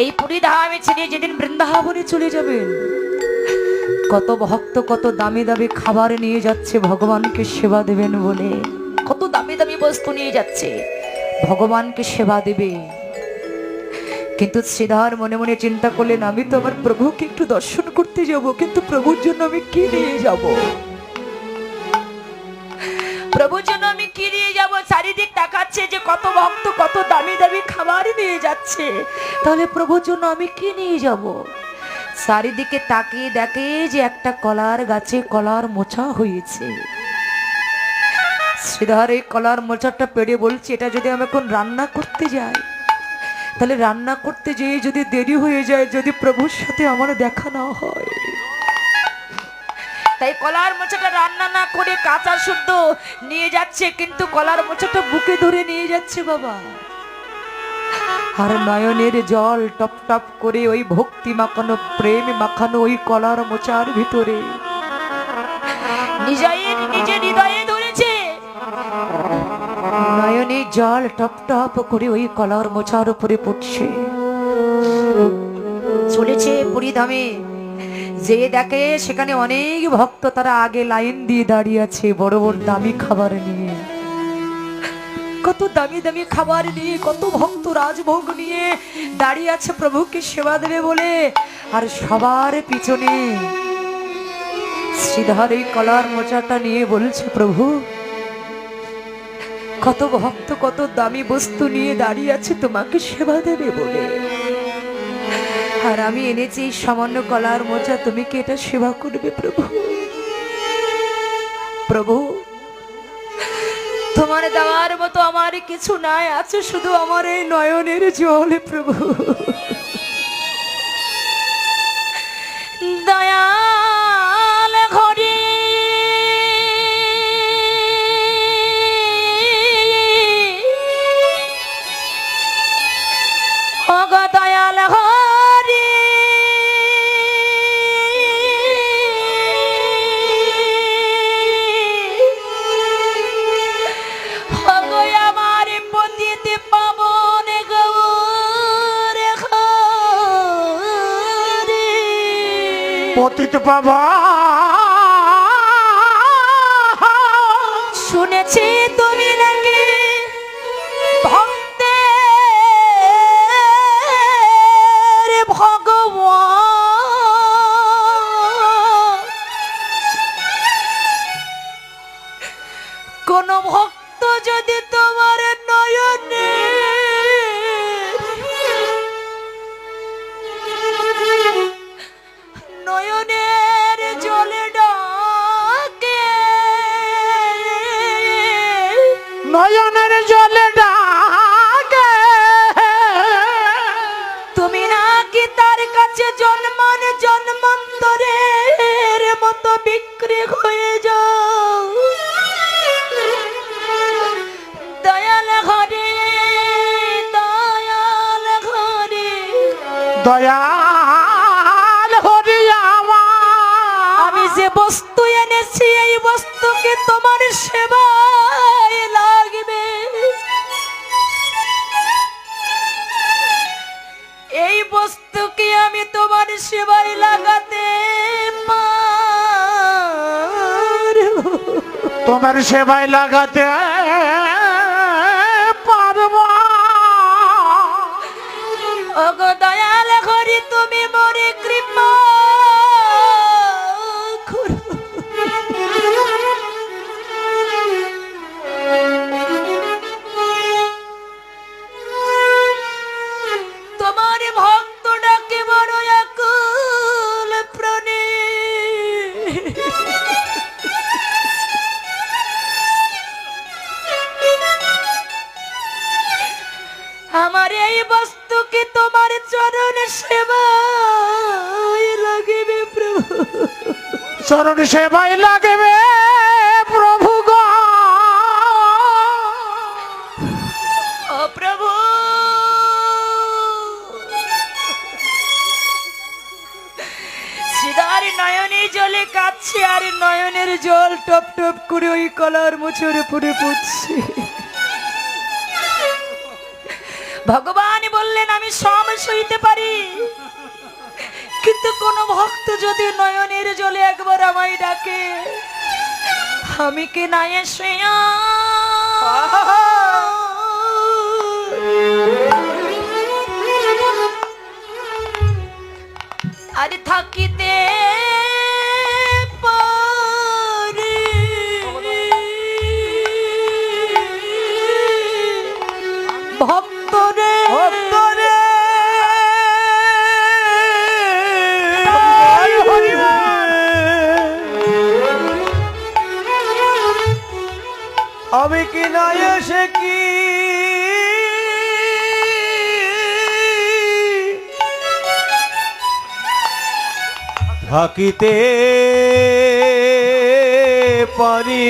এই পুরী ধামে ছেড়ে যেদিন বৃন্দাবনে চলে যাবেন, কত ভক্ত, কত দামি দামি খাবার নিয়ে যাচ্ছে ভগবানকে সেবা দেবেন বলে। কত দামি দামি বস্তু নিয়ে যাচ্ছে, ভগবানকে সেবা দেবে। কিন্তু শ্রীধর মনে মনে চিন্তা করলেন, আমি তো আমার প্রভুকে একটু দর্শন করতে যাব, কিন্তু প্রভুর জন্য আমি কি নিয়ে যাব? প্রভুর জন্য আমি কি নিয়ে যাব? চারিদিক তাকাচ্ছে যে কত ভক্ত, কত দামি দামি খাবার নিয়ে যাচ্ছে। তাহলে প্রভুর জন্য আমি কি নিয়ে যাব? চারিদিকে তাকিয়ে দেখে যে একটা কলার গাছে কলার মোছা হয়েছে। শ্রীধর, এই কলার মোচাটা পেড়ে বলছে, এটা যদি আমি এখন রান্না করতে যাই, তাহলে রান্না করতে যেয়ে যদি দেরি হয়ে যায়, যদি প্রভুর সাথে আমার দেখা না হয়। তাই কলার মোচাটা রান্না না করে কাঁচা শুদ্ধ নিয়ে যাচ্ছে, কিন্তু কলার মোচাটা বুকে ধরে নিয়ে যাচ্ছে বাবা। আর নয়নের জল টপ টপ করে ওই ভক্তি মাখানো, প্রেম মাখানো ওই কলার মোচার ভিতরে। নিজের নয়নে জল টপ টপ করে ওই কলার মোচার উপরে পড়ছে। চলেছে পুরীধামে। যে দেখে সেখানে অনেক ভক্ত তারা আগে লাইন দিয়ে দাঁড়িয়ে আছে বড় বড় দামি খাবার নিয়ে। কত দামি দামি খাবার নিয়ে, কত ভক্ত রাজভোগ নিয়ে দাঁড়িয়ে আছে প্রভুকে সেবা দেবে বলে। আর সবার পিছনে শ্রীধর এই কলার মোচাটা নিয়ে বলছে, প্রভু, কত ভক্ত, কত দামি বস্তু নিয়ে দাঁড়িয়ে আছে তোমাকে সেবা দেবে বলে। আর আমি এনেছি সামান্য কলার মোচা তুমি কি এটা সেবা করবে, প্রভু? প্রভু, তোমার দেওয়ার মতো আমার কিছু নাই, আছে শুধু আমার এই নয়নের জল, প্রভু। পতিত বাবা। শুনেছি তুমি নাকি ডাকে। তুমি নাকি তার কাছে জন্মান জন্মান্তরের মতো বিক্রি হয়ে যাও? দয়াল ঘরে দয়াল ঘরে। দয়াল হরি আমার। আমি যে বস্তু এনেছি এই বস্তুকে তোমার সেবায় তোমার সেবায় লাগাতে পারব। আমার এই বস্তুকে তোমার চরণ সেবা লাগবে প্রভু? চরণ সেবায় লাগবে প্রভু গো। ও প্রভু! সিদার নয়নে জলে কাচ্ছে আর নয়নের জল টপ টপ করে ওই কলার মোচর উপরে পড়ছে। ভগবান বললেন, আমি সব সইতে পারি। কিন্তু কোন ভক্ত যদি নয়নের জলে একবার আমায় ডাকে, আমি কি না এসে আরে থাকিতে থাকিতে পারি।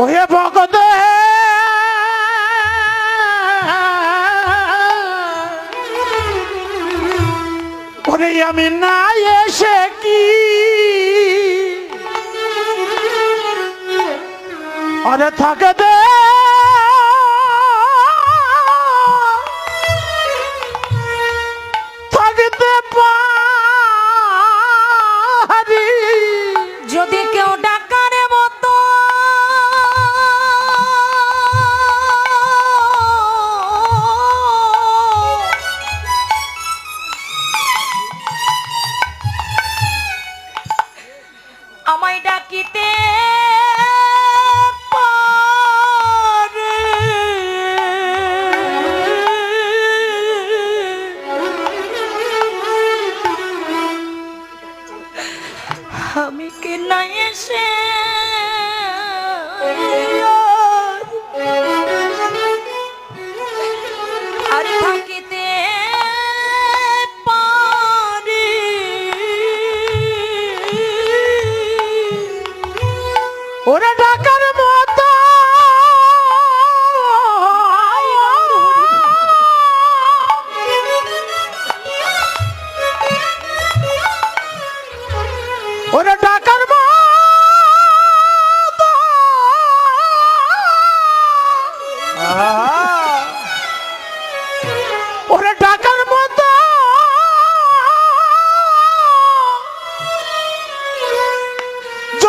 ওহে ভগত ওরে আমি না এসে কি? আরে থাকে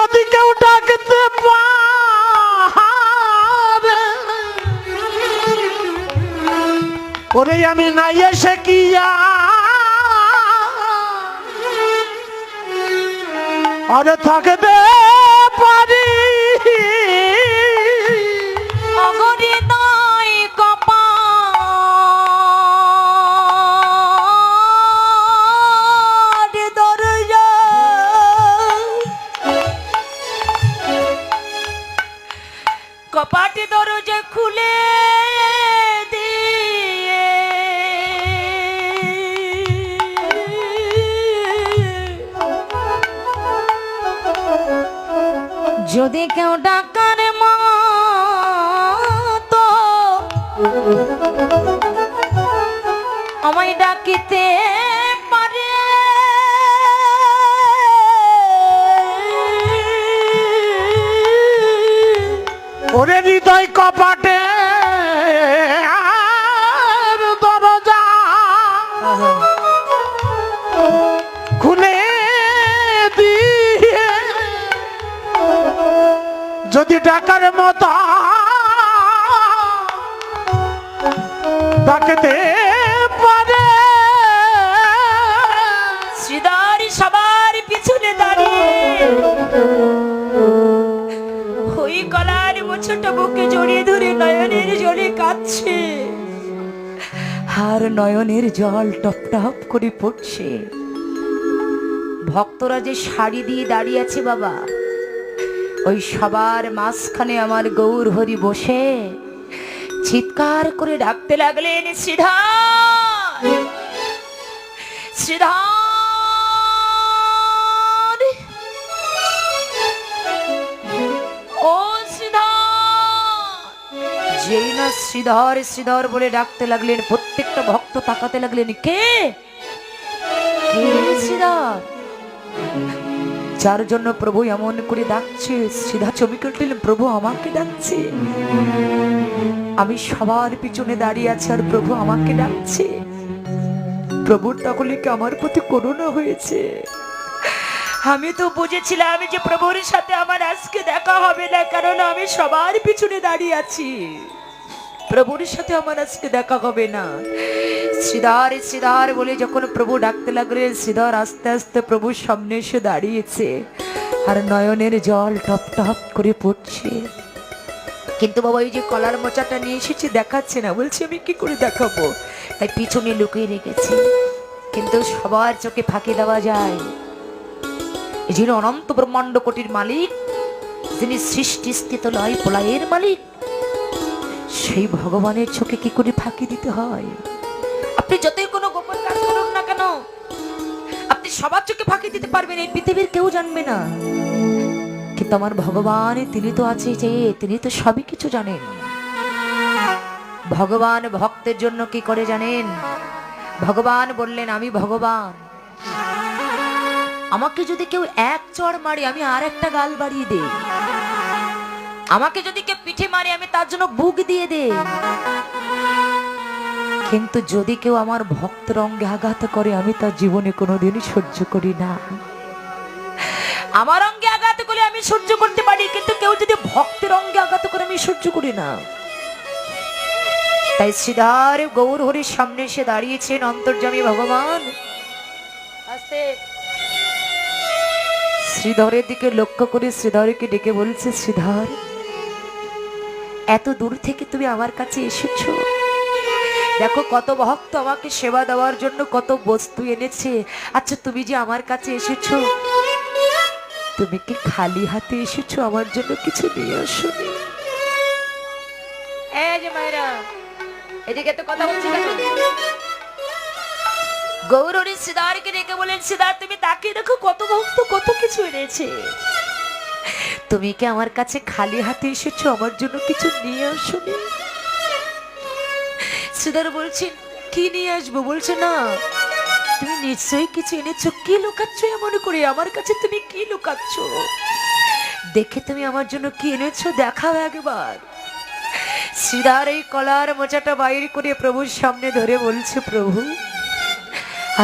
যদি কেউ ডাকতে ওরে আমি নাই এসে কিয়া আরে? থাকতে যদি কেউ ডাকার মতো আমায় ডাকিতে পারে? হৃদয় কপাটে যদি ডাকার মতো ডাকতে পারে। শ্রীদার সবার পিছনে দাঁড়িয়ে ওই গলার মোছটা বুকে জড়িয়ে ধরে নয়নের জলে কাঁদছে। আর নয়নের জল টপ টপ করে পড়ছে। ভক্তরা যে শাড়ি দিয়ে দাঁড়িয়ে আছে বাবা ওই সবার মাঝখানে আমার গৌর হরি বসে চিৎকার করে ডাকতে লাগলেন ও শ্রীধর! যেই না শ্রীধর শ্রীধর বলে ডাকতে লাগলেন, প্রত্যেকটা ভক্ত তাকাতে লাগলেন, কে? শ্রীধর? যার জন্য প্রভু এমন করে ডাকছে, সিধা চমকে উঠলেন প্রভু আমাকে ডাকছে। আমি সবার পিছনে দাঁড়িয়ে আছি আর প্রভু আমাকে ডাকছে। প্রভুর কি আমার প্রতি করুণা হয়েছে? আমি তো বুঝেছিলাম যে প্রভুর সাথে আমার আজকে দেখা হবে না, কারণ আমি সবার পিছনে দাঁড়িয়ে আছি। প্রভুর সাথে আমার আজকে দেখা হবে না। শ্রীধার শ্রীধার বলে যখন প্রভু ডাকতে লাগলেন শ্রীধর আস্তে আস্তে প্রভুর সামনে এসে দাঁড়িয়েছে আর নয়নের জল টপ টপ করে পড়ছে। কিন্তু বাবা, ওই যে কলার মোচাটা নিয়ে এসেছি, দেখাচ্ছে না। বলছি, আমি কি করে দেখাবো? তাই পিছনে লুকিয়ে রেখেছি। কিন্তু সবার চোখে ফাঁকি দেওয়া যায়। যিনি অনন্ত ব্রহ্মাণ্ড কোটির মালিক, যিনি সৃষ্টি স্থিত লয় প্রলয়ের মালিক সেই ভগবানের চোখে কি করে ফাঁকি দিতে হয়? আপনি যতই কোনো গোপন কাজ করুন না কেন, আপনি সবার চোখে ফাঁকি দিতে পারবেন, এই পৃথিবীর কেউ জানবে না। কিন্তু আমার ভগবান, তিনি তো আছে যে, তিনি তো সবই কিছু জানেন। ভগবান ভক্তের জন্য কি করে জানেন? ভগবান বললেন, আমি ভগবান। আমাকে যদি কেউ এক চড় মারে, আমি আর একটা গাল বাড়িয়ে দেই। আমাকে যদি কেউ পিঠে মারে, আমি তার জন্য বুক দিয়ে দে কিন্তু যদি কেউ আমার ভক্ত অঙ্গে আঘাত করে, আমি তার জীবনে কোনোদিনই সহ্য করি না। আমার অঙ্গে আঘাত করে আমি সহ্য করতে পারি, কিন্তু কেউ যদি ভক্তের অঙ্গে আঘাত করে, আমি সহ্য করি না। তাই শ্রীধার গৌর হরির সামনে এসে দাঁড়িয়েছেন অন্তর্জামী ভগবান। শ্রীধরের দিকে লক্ষ্য করে শ্রীধরকে ডেকে বলছে, শ্রীধর এত দূর থেকে তুমি আমার কাছে এসেছ। দেখো, কত ভক্ত আমাকে সেবা দেওয়ার জন্য কত বস্তু এনেছে। আচ্ছা তুমি যে আমার কাছে এসেছ, তুমি কি খালি হাতে এসেছ? আমার জন্য কিছু নিয়ে মায়েরা, এদিকে তো কথা বলছি গৌরী সিদারকে ডেকে বলেন সিদার তুমি তাকে দেখো কত ভক্ত কত কিছু এনেছে। তুমি কি আমার কাছে খালি হাতে এসেছ? আমার জন্য কিছু নিয়ে আসোনি? সিদার বলছেন, কি নিয়ে আসব? বলছে, না, তুমি নিশ্চয়ই কিছু এনেছো। কি লুকাচ্ছ এমন করে? আমার কাছে তুমি কি লুকাচ্ছ? দেখে তুমি আমার জন্য কি এনেছো? দেখাও একবার। সিদার এই কলার মোচাটা বাইর করে প্রভুর সামনে ধরে বলছে, প্রভু,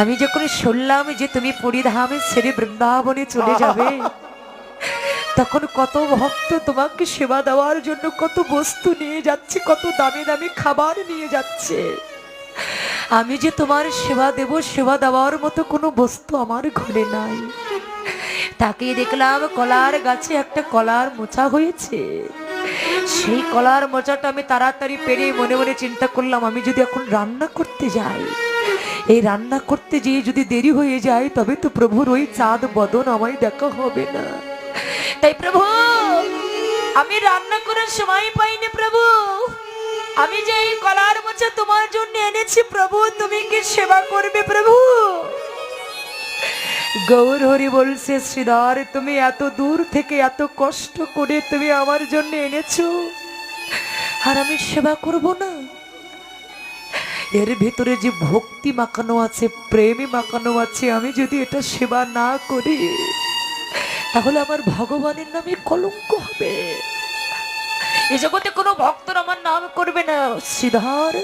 আমি যখন শুনলাম যে তুমি পরিধামে ছেড়ে বৃন্দাবনে চলে যাবে তখন কত ভক্ত তোমাকে সেবা দেওয়ার জন্য কত বস্তু নিয়ে যাচ্ছে, কত দামি দামি খাবার নিয়ে যাচ্ছে। আমি যে তোমার সেবা দেব, সেবা দেওয়ার মতো কোনো বস্তু আমার ঘরে নাই। তাকে দেখলাম কলার গাছে একটা কলার মোচা হয়েছে। সেই কলার মোচাটা আমি তাড়াতাড়ি পেরে মনে মনে চিন্তা করলাম, আমি যদি এখন রান্না করতে যাই, এই রান্না করতে যেয়ে যদি দেরি হয়ে যায়, তবে তো প্রভুর ওই চাঁদ বদন আমায় দেখা হবে না। তাই প্রভু, আমি রান্না করার সময় পাইনি প্রভু। আমি যে এই কলার মোচা তোমার জন্য এনেছি প্রভু, তুমি কি সেবা করবে প্রভু? গৌর হরি বলছে শ্রীধর তুমি এত দূর থেকে এত কষ্ট করে তুমি আমার জন্য এনেছো। আর আমি সেবা করব না। এর ভিতরে যে ভক্তি মাখানো আছে প্রেমে মাখানো আছে, আমি যদি এটা সেবা না করি তাহলে আমার ভগবানের নামে কলঙ্ক হবে। এ জগতে কোনো ভক্তর আমার নাম করবে না। শ্রীধর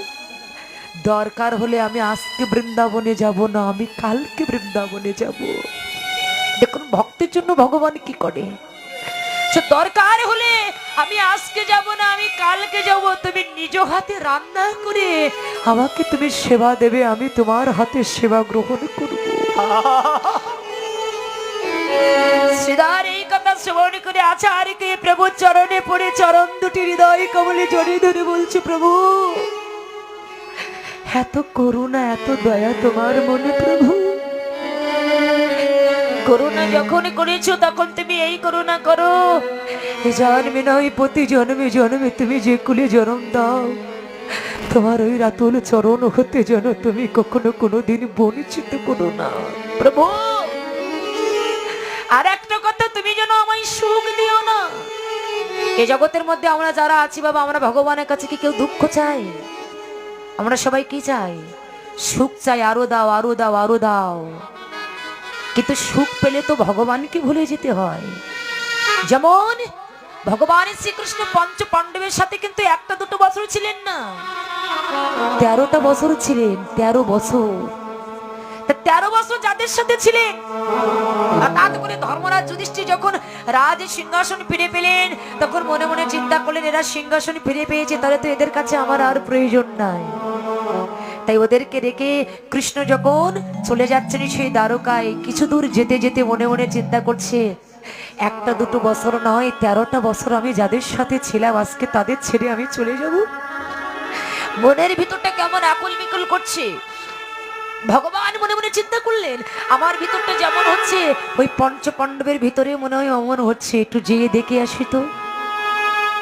দরকার হলে আমি আজকে বৃন্দাবনে যাব না, আমি কালকে বৃন্দাবনে যাব। দেখুন, ভক্তের জন্য ভগবান কি করে? সে দরকার হলে আমি আজকে যাব না, আমি কালকে যাব। তুমি নিজ হাতে রান্না করে আমাকে তুমি সেবা দেবে, আমি তোমার হাতে সেবা গ্রহণ করব। করুণা, এত করেছ, তখন তুমি এই করো। জন্মে জন্মে জন্মে তুমি যে কুলে জন্ম দাও। তোমার ওই রাতুল চরণ হতে যেন তুমি কখনো কোনোদিন বঞ্চিত করো না। প্রভু আর একটা কথা, তুমি যেন আমায় সুখ দিও না। এ জগতের মধ্যে আমরা যারা আছি বাবা, আমরা ভগবানের কাছে কি কেউ দুঃখ চাই? আমরা সবাই কি চাই? সুখ চাই, আরও দাও আরও দাও আরও দাও। কিন্তু সুখ পেলে তো ভগবানকে ভুলে যেতে হয়। যেমন ভগবান শ্রীকৃষ্ণ পঞ্চ পাণ্ডবের সাথে কিন্তু একটা দুটো বছর ছিলেন না। তেরোটা বছর ছিলেন, তেরো বছর। তেরো বছর যাদের সাথে ছিলেন হঠাৎ করে ধর্মরাজ যুধিষ্ঠির যখন রাজ সিংহাসন ফিরে পেলেন, তখন মনে মনে চিন্তা করলেন, এরা সিংহাসন ফিরে পেয়েছে, তাহলে তো এদের কাছে আমার আর প্রয়োজন নাই। তাই ওদেরকে রেখে কৃষ্ণ যখন চলে যাচ্ছেন সেই দ্বারকায়, কিছু দূর যেতে যেতে মনে মনে চিন্তা করছে, একটা দুটো বছর নয়, তেরোটা বছর আমি যাদের সাথে ছিলাম, আজকে তাদের ছেড়ে আমি চলে যাব? মনের ভিতরটা কেমন আকুল বিকুল করছে? ভগবান মনে মনে চিন্তা করলেন, আমার ভিতরটা যেমন হচ্ছে, ওই পঞ্চ পাণ্ডবের ভিতরে মনে হয় অমন হচ্ছে, একটু যেয়ে দেখে আসি তো।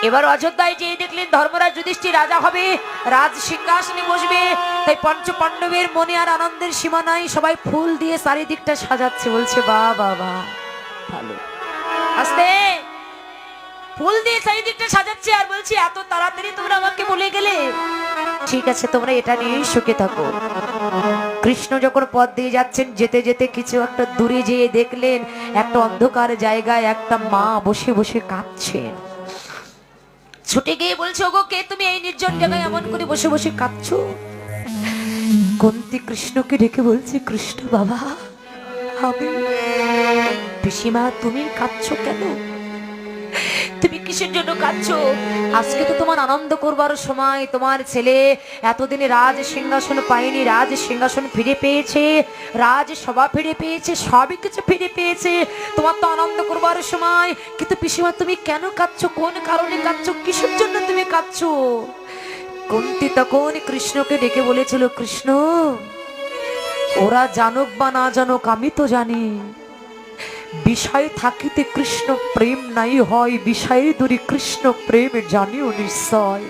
এবার অযোধ্যায় যেয়ে দেখলেন ধর্মরাজ যুধিষ্ঠির রাজা হবে, রাজ সিংহাসনে বসবে, তাই পঞ্চ পাণ্ডবের মনে আর আনন্দের সীমা নাই, সবাই ফুল দিয়ে চারিদিকটা সাজাচ্ছে, বলছে, বা বাবা ভালো। আস্তে, ফুল দিয়ে চারিদিকটা সাজাচ্ছে আর বলছি, এত তাড়াতাড়ি তোমরা আমাকে বলে গেলে? ঠিক আছে, তোমরা এটা নিয়েই সুখে থাকো। কৃষ্ণ যখন পথ দিয়ে যাচ্ছেন, যেতে যেতে কিছু একটা দূরে যেয়ে দেখলেন, একটা অন্ধকার জায়গায় একটা মা বসে বসে কাঁদছেন। ছুটে গিয়ে বলছে, ওগো, কে তুমি এই নির্জন জায়গায় এমন করে বসে বসে কাঁদছো? কুন্তি কৃষ্ণকে ডেকে বলছে, কৃষ্ণ বাবা পিসিমা, তুমি কাঁদছো কেন? তুমি কিসের জন্য কাঁদছো? আজকে তো তোমার আনন্দ করবার সময়। তোমার ছেলে এতদিনে রাজ সিংহাসন পায়নি, রাজ সিংহাসন ফিরে পেয়েছে, রাজ সভা ফিরে পেয়েছে, সবই কিছু ফিরে পেয়েছে। তোমার তো আনন্দ করবার সময়। কিন্তু পিসিমা, তুমি কেন কাঁদছো? কোন কারণে কাঁদছো? কিসের জন্য তুমি কাঁদছো? কুন্তি তখন কৃষ্ণকে ডেকে বলেছিল, কৃষ্ণ, ওরা জানুক বা না জানুক, আমি তো জানি। বিষয় থাকিতে কৃষ্ণ প্রেম নাই হয়, বিষয়ে দূরে কৃষ্ণ প্রেম জানিও নিশ্চয়।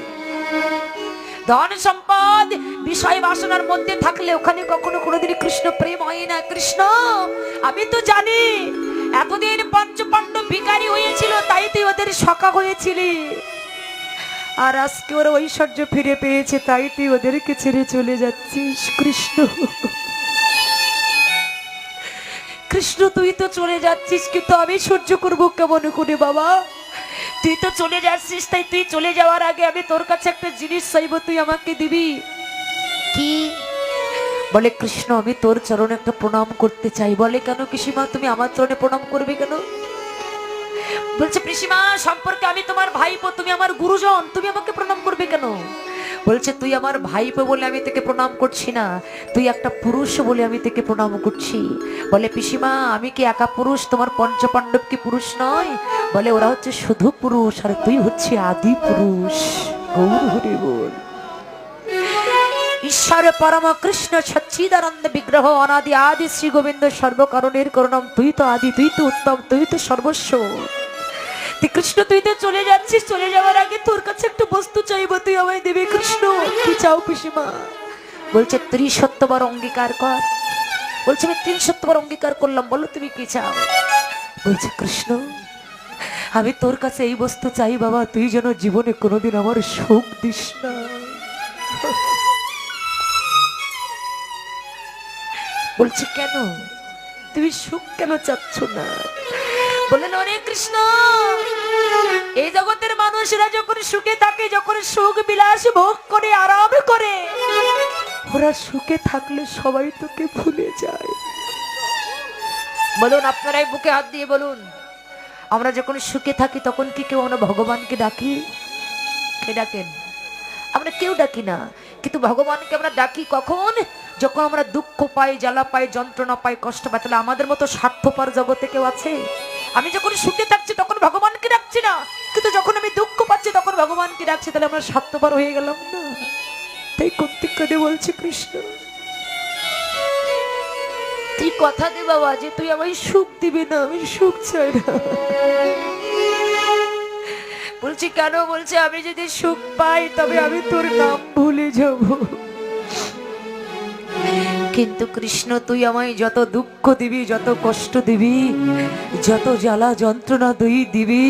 ধন সম্পদ, বিষয় বাসনার মধ্যে থাকলে ওখানে কখনো কোনোদিন কৃষ্ণ প্রেম হয় না। কৃষ্ণ, আমি তো জানি, এতদিন পঞ্চ পাণ্ডব ভিকারি হয়েছিল তাই তুই ওদের সখা হয়েছিলি। আর আজকে ওরা ঐশ্বর্য ফিরে পেয়েছে তাই তুই ওদেরকে ছেড়ে চলে যাচ্ছিস, কৃষ্ণ। কৃষ্ণ তুই তো চলে যাচ্ছিস কিন্তু আমি সহ্য করব কেমন করে বাবা? তুই তো চলে যাচ্ছিস তাই তুই চলে যাওয়ার আগে আমি তোর কাছে একটা জিনিস চাইব তুই আমাকে দিবি? কি? বলে কৃষ্ণ আমি তোর চরণে একটা প্রণাম করতে চাই। বলে কেন পিসিমা তুমি আমার চরণে প্রণাম করবে কেন? বলছে পিসিমা সম্পর্কে আমি তোমার ভাইপো তুমি আমার গুরুজন তুমি আমাকে প্রণাম করবে কেন? বলছে, তুই আমার ভাইপো বলে আমি তোকে প্রণাম করছি না। তুই একটা পুরুষ বলে আমি তোকে প্রণাম করছি। বলে, পিসিমা, আমি কি একা পুরুষ? তোমার পঞ্চপাণ্ডব কি পুরুষ নয়? বলে, ওরা হচ্ছে শুধু পুরুষ, আর তুই হচ্ছে আদি পুরুষ। গৌর ঈশ্বর পরম কৃষ্ণ সচ্চিদানন্দ বিগ্রহ অনাদি আদি শ্রী গোবিন্দ সর্বকারণের করণম। তুই তো আদি, তুই তো উত্তম, তুই তো সর্বস্ব। কৃষ্ণ, তুই তো চলে যাচ্ছিস। চলে যাওয়ার আগে তোর কাছে একটা বস্তু চাইব, তুই আমায় দেবে কৃষ্ণ। কি চাও পিসিমা? বলছে ত্রিসত্যবার অঙ্গীকার কর। বলছে, আমি ত্রিসত্যবার অঙ্গীকার করলাম, বলো তুমি কি চাও? বলছে, কৃষ্ণ, আমি তোর কাছে এই বস্তু চাই, বাবা। তুই যেন জীবনে কোনোদিন আমার সুখ দিস না। বলছে, কেন? তুমি সুখ কেন চাচ্ছ না? বললেন অরে কৃষ্ণ, এই জগতের মানুষরা যখন সুখে থাকে, যখন সুখ বিলাস ভোগ করে, আরাম করে, ওরা সুখে থাকলে সবাই তোকে ভুলে যায়। বলুন, আপনারাই বুকে হাত দিয়ে বলুন, আমরা যখন সুখে থাকি, তখন কি কেউ আমরা ভগবানকে ডাকি? কে ডাকেন? আমরা কেউ ডাকি না, কিন্তু ভগবানকে আমরা ডাকি কখন? যখন আমরা দুঃখ পাই, জ্বালা পাই, যন্ত্রণা পাই, কষ্ট পাই, তাহলে আমাদের মতো স্বার্থপর জগতে কেউ আছে? আমি যখন সুখে থাকছি, তখন ভগবানকে ডাকছি না। কিন্তু যখন আমি দুঃখ পাচ্ছি, তখন ভগবানকে ডাকছি, তাহলে আমরা স্বার্থপর হয়ে গেলাম না। তাই কর্তিক কাদে বলছে, কৃষ্ণ। তুই কথা দে বাবা, যে তুই আমায় সুখ দিবি না, আমি সুখ চাই না। বলছি, কেন? বলছে, আমি যদি সুখ পাই, তবে আমি তোর নাম ভুলে যাব। কিন্তু কৃষ্ণ, তুই আমায় যত দুঃখ দিবি, যত কষ্ট দিবি, যত জ্বালা যন্ত্রণা তুই দিবি,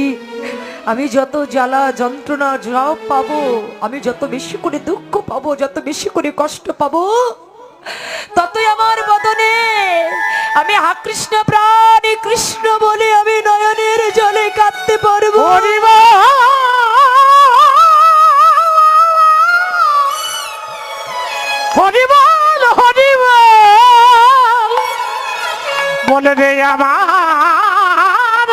আমি যত জ্বালা যন্ত্রণা সব পাবো, আমি যত বেশি করে দুঃখ পাবো, যত বেশি করে কষ্ট পাবো, ততই আমার বদনে আমি হা কৃষ্ণ প্রাণী কৃষ্ণ বলে বলে রে আমার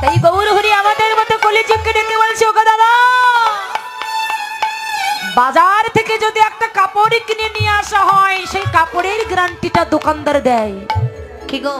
তাই গৌর হরি আমাদের মতো কলিযুগকে ডেকে বলছে ওকে দাদা বাজার থেকে যদি একটা কাপড় কিনে নিয়ে আসা হয় সেই কাপড়ের গ্যারান্টিটা দোকানদার দেয়। কি গো?